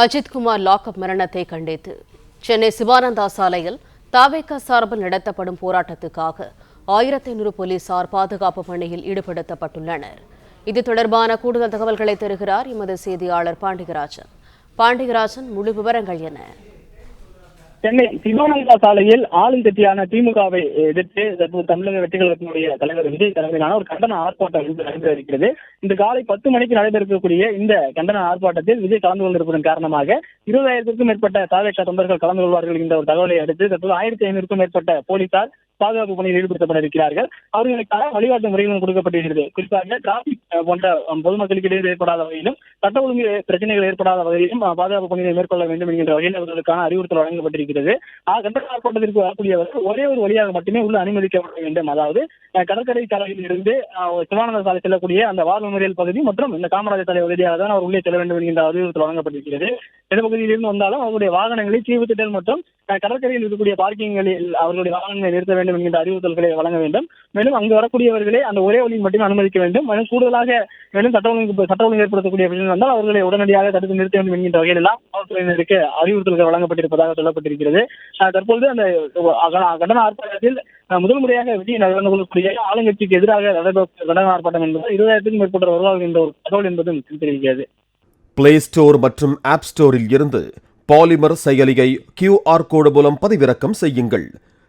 Ajithkumar lockup மரணத்தை கண்டித்து. சென்னை சிவானந்தா சாலையில் தாவேக்கா சார்பில் நடத்தப்படும் போராட்டத்துக்காக ஆயிரத்தி ஐநூறு போலீசார் பாதுகாப்பு பணியில் ஈடுபடுத்தப்பட்டுள்ளனர். இது தொடர்பான கூடுதல் தகவல்களை தருகிறார் எமது செய்தியாளர் பாண்டிகராஜன் பாண்டிகராஜன் முழு விவரங்கள் என்ன? சென்னை சிவானந்தா சாலையில் ஆளுங்கட்சியான திமுகவை எதிர்த்து தற்போது தமிழக வெற்றிகளுடைய தலைவர் விஜய் தலைமையிலான ஒரு கண்டன ஆர்ப்பாட்டம் இன்று நடைபெற இருக்கிறது. இந்த காலை பத்து மணிக்கு நடைபெறக்கூடிய இந்த கண்டன ஆர்ப்பாட்டத்தில் விஜய் கலந்து கொண்டிருப்பதன் காரணமாக இருபதாயிரத்திற்கும் மேற்பட்ட தாவேக்கா தொண்டர்கள் கலந்து கொள்வார்கள் என்ற ஒரு தகவலை அடுத்து தற்போது ஆயிரத்தி ஐநூறுக்கும் மேற்பட்ட போலீசார் பாதுகாப்பு பணியில் ஈடுபடுத்தப்பட இருக்கிறார்கள். அவர்களுக்கான வழிகாட்டு முறைகளும் கொடுக்கப்பட்டிருக்கிறது. குறிப்பாக டிராபிக் போன்ற பொதுமக்களுக்கு இடையே ஏற்படாத வகையிலும் சட்ட ஒழுங்கு பிரச்சனைகள் ஏற்படாத வகையிலும் பாதுகாப்பு பணிகளை மேற்கொள்ள வேண்டும் என்கின்ற வகையில் அவர்களுக்கான அறிவுறுத்தல் வழங்கப்பட்டிருக்கிறது. ஆஹ், கண்டன ஆர்ப்பாட்டத்திற்கு வரக்கூடியவர்கள் ஒரே ஒரு வழியாக மட்டுமே உள்ள அனுமதிக்கப்பட வேண்டும். அதாவது கடற்கரை சாலையில் இருந்து சிவானந்த சாலை செல்லக்கூடிய அந்த வார் மெமோரியல் பகுதி மற்றும் இந்த காமராஜர் சாலை வழியாக தான் அவர் உள்ளே செல்ல வேண்டும் என்கின்ற அறிவுறுத்தல் வழங்கப்பட்டிருக்கிறது. எந்த பகுதியில் இருந்து வந்தாலும் அவருடைய வாகனங்களை தீவுத்திட்டல் மற்றும் கடற்கரையில் இருக்கக்கூடிய பார்க்கிங்களில் அவர்களுடைய வாகனங்களை நிறுத்த வேண்டும் வேண்டும் என்கின்ற அறிவுறுத்தல்களை வழங்க வேண்டும். மேலும் அங்கு வரக்கூடியவர்களை அந்த ஒரே வழியில் மட்டுமே அனுமதிக்க வேண்டும். மேலும் கூடுதலாக மேலும் சட்ட ஒழுங்கு சட்ட ஒழுங்கு ஏற்படுத்தக்கூடிய விஷயம் வந்தால் அவர்களை உடனடியாக தடுத்து நிறுத்த வேண்டும் என்கின்ற வகையில் எல்லாம் காவல்துறையினருக்கு அறிவுறுத்தல்கள் வழங்கப்பட்டிருப்பதாக சொல்லப்பட்டிருக்கிறது. அஹ், தற்பொழுது அந்த கண்டன ஆர்ப்பாட்டத்தில் முதல் முறையாக விஜய் நடந்து கொள்ளக்கூடிய ஆளுங்கட்சிக்கு எதிராக நடைபெற கண்டன ஆர்ப்பாட்டம் என்பது இருபதாயிரத்துக்கும் மேற்பட்ட வருவார்கள் என்ற ஒரு தகவல் என்பதும் தெரிவிக்கிறது. பிளே ஸ்டோர் மற்றும் ஆப் ஸ்டோரில் இருந்து பாலிமர் செயலியை கியூஆர் கோடு மூலம் பதிவிறக்கம் செய்யுங்கள்.